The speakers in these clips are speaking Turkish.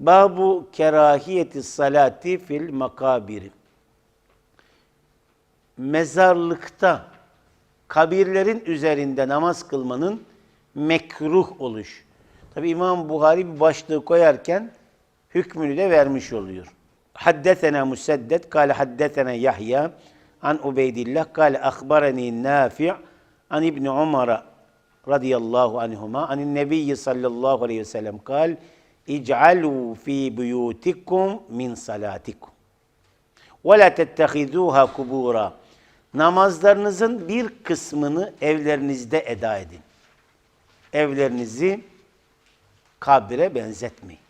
Babu kerahiyeti salati fil makabiri. Mezarlıkta kabirlerin üzerinde namaz kılmanın mekruh oluş. Tabi İmam Buhari bir başlığı koyarken hükmünü de vermiş oluyor. Haddetena Museddet, kâle haddetena Yahya, an Ubeydillah, kâle akhbarani Nafi' an İbni Umar'a radıyallahu anhuma, anin Nebiyyi sallallahu aleyhi ve sellem kal, Fî buyutikum min salatikum. Ve la tettehizuha kubura. Namazlarınızın bir kısmını evlerinizde eda edin. Evlerinizi kabre benzetmeyin.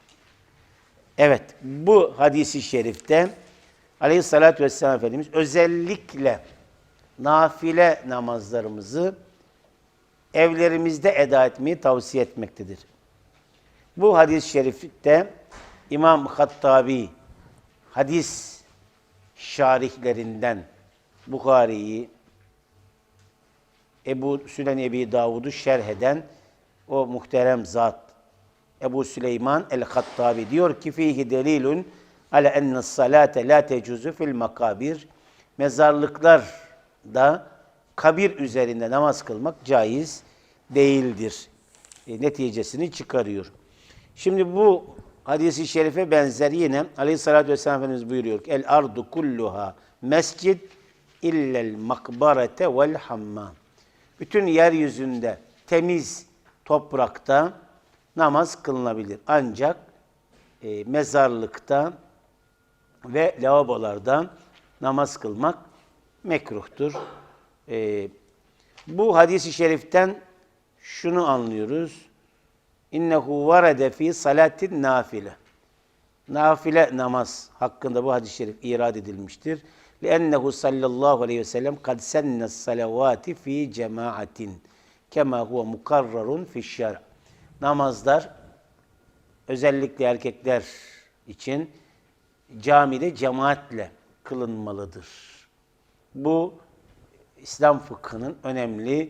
Evet, bu hadisi şerifte Aleyhissalatü vesselam Efendimiz özellikle nafile namazlarımızı evlerimizde eda etmeyi tavsiye etmektedir. Bu hadis-i şerifte İmam Hattabi hadis şarihlerinden Bukhari'yi, Ebu Sülen Ebi Davud'u şerh eden o muhterem zat Ebu Süleyman el-Hattabi diyor ki fihi delilun ala enne salate la tecuzu fil makabir mezarlıklarda kabir üzerinde namaz kılmak caiz değildir. E, neticesini çıkarıyor. Şimdi bu hadisi şerife benzer yine Aleyhisselatü Vesselam Efendimiz buyuruyor el ardu kulluha mescid illel makbarete vel hammam. Bütün yeryüzünde temiz toprakta namaz kılınabilir. Ancak e, mezarlıkta ve lavabolarda namaz kılmak mekruhtur. E, bu hadisi şeriften şunu anlıyoruz İnnehu varede fi salatin nafile. Nafile namaz hakkında bu hadis-i şerif irad edilmiştir. لِأَنَّهُ sallallahu aleyhi ve sellem kad senne salavati fi cemaatin kema huve mukarrarun fi şer. Namazlar özellikle erkekler için camide cemaatle kılınmalıdır. Bu İslam fıkhının önemli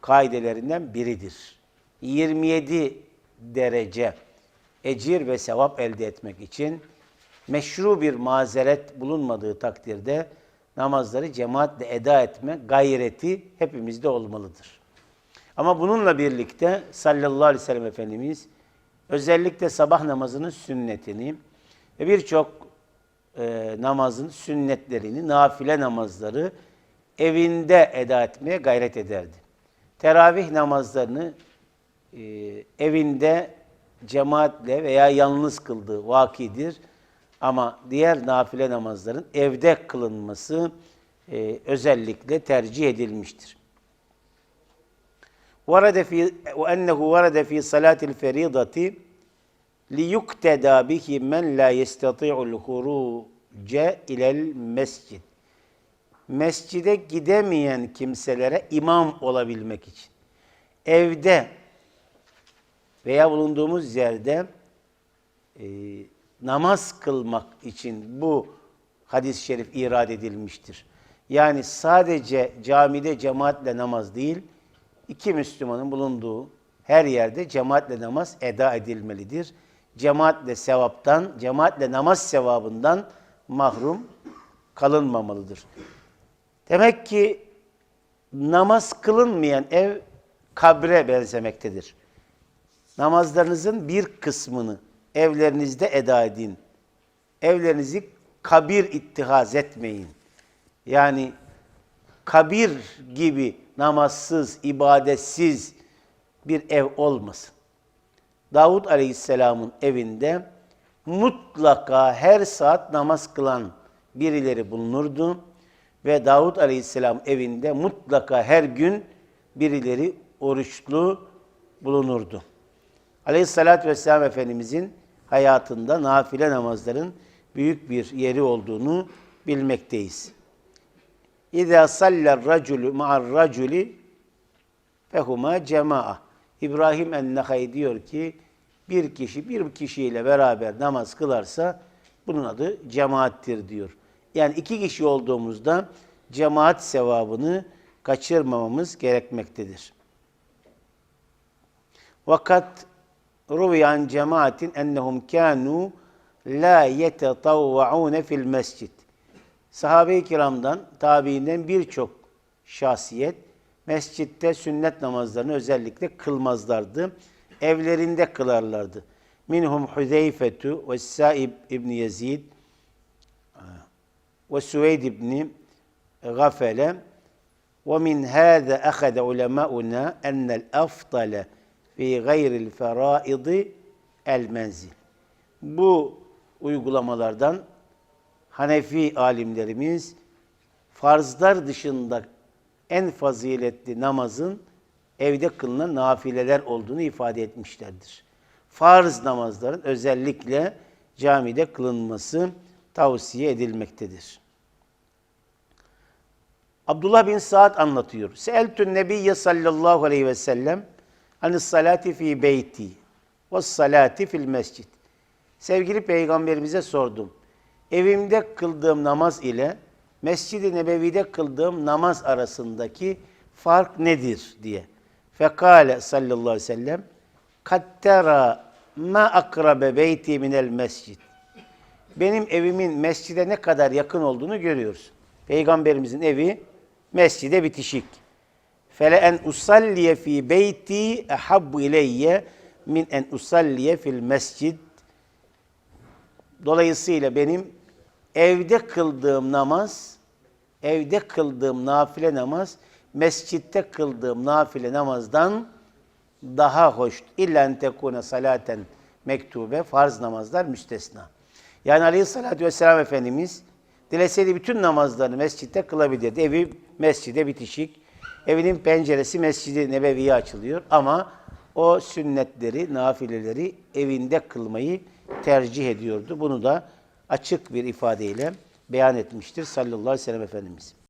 kaidelerinden biridir. 27 derece ecir ve sevap elde etmek için meşru bir mazeret bulunmadığı takdirde namazları cemaatle eda etme gayreti hepimizde olmalıdır. Ama bununla birlikte sallallahu aleyhi ve sellem Efendimiz özellikle sabah namazının sünnetini ve birçok e, namazın sünnetlerini, nafile namazları evinde eda etmeye gayret ederdi. Teravih namazlarını e, evinde cemaatle veya yalnız kıldığı vakidir. Ama diğer nafile namazların evde kılınması e, özellikle tercih edilmiştir. Ve ennehu varade fi salatil feridati li yukteda bihi men la yestati'ul huruce ilel mescid. Mescide gidemeyen kimselere imam olabilmek için. Evde veya bulunduğumuz yerde e, namaz kılmak için bu hadis-i şerif irad edilmiştir. Yani sadece camide cemaatle namaz değil, iki Müslümanın bulunduğu her yerde cemaatle namaz eda edilmelidir. Cemaatle sevaptan, cemaatle namaz sevabından mahrum kalınmamalıdır. Demek ki namaz kılınmayan ev kabre benzemektedir. Namazlarınızın bir kısmını evlerinizde eda edin. Evlerinizi kabir ittihaz etmeyin. Yani kabir gibi namazsız, ibadetsiz bir ev olmasın. Davud Aleyhisselam'ın evinde mutlaka her saat namaz kılan birileri bulunurdu ve Davud Aleyhisselam evinde mutlaka her gün birileri oruçlu bulunurdu. Aleyhissalatü vesselam Efendimizin hayatında nafile namazların büyük bir yeri olduğunu bilmekteyiz. İza sallar raculu ma'ar raculi fehuma cema'a. İbrahim en-Nahay diyor ki bir kişi bir kişiyle beraber namaz kılarsa bunun adı cemaattir diyor. Yani iki kişi olduğumuzda cemaat sevabını kaçırmamamız gerekmektedir. Fakat ruviyan cemaatin ennehum kanu la yetetavvaune fil mescid. Sahabe-i kiramdan, tabiinden birçok şahsiyet mescitte sünnet namazlarını özellikle kılmazlardı. Evlerinde kılarlardı. Minhum Huzeyfetu ve Saib İbni Yezid ve Süveyd İbni Gafele ve min hâze ehede ulemâuna ennel afdale fi gayril feraidi el menzil. Bu uygulamalardan Hanefi alimlerimiz farzlar dışında en faziletli namazın evde kılınan nafileler olduğunu ifade etmişlerdir. Farz namazların özellikle camide kılınması tavsiye edilmektedir. Abdullah bin Saad anlatıyor. Seeltün Nebiyye sallallahu aleyhi ve sellem anis salati fi beyti ve salati fil mescid. Sevgili peygamberimize sordum. Evimde kıldığım namaz ile Mescid-i Nebevi'de kıldığım namaz arasındaki fark nedir diye. Fekale sallallahu aleyhi ve sellem kattera ma akrabe beyti minel mescid. Benim evimin mescide ne kadar yakın olduğunu görüyoruz. Peygamberimizin evi mescide bitişik. Fele en usalliye fi beyti ehabbu ileyye min en usalliye fil mescid. Dolayısıyla benim evde kıldığım namaz, evde kıldığım nafile namaz, mescitte kıldığım nafile namazdan daha hoş. İlla tekune salaten mektube, farz namazlar müstesna. Yani aleyhissalatü vesselam Efendimiz dileseydi bütün namazlarını mescitte kılabilirdi. Evi mescide bitişik. Evinin penceresi mescidi nebeviye açılıyor ama o sünnetleri, nafileleri evinde kılmayı tercih ediyordu. Bunu da açık bir ifadeyle beyan etmiştir sallallahu aleyhi ve sellem Efendimiz.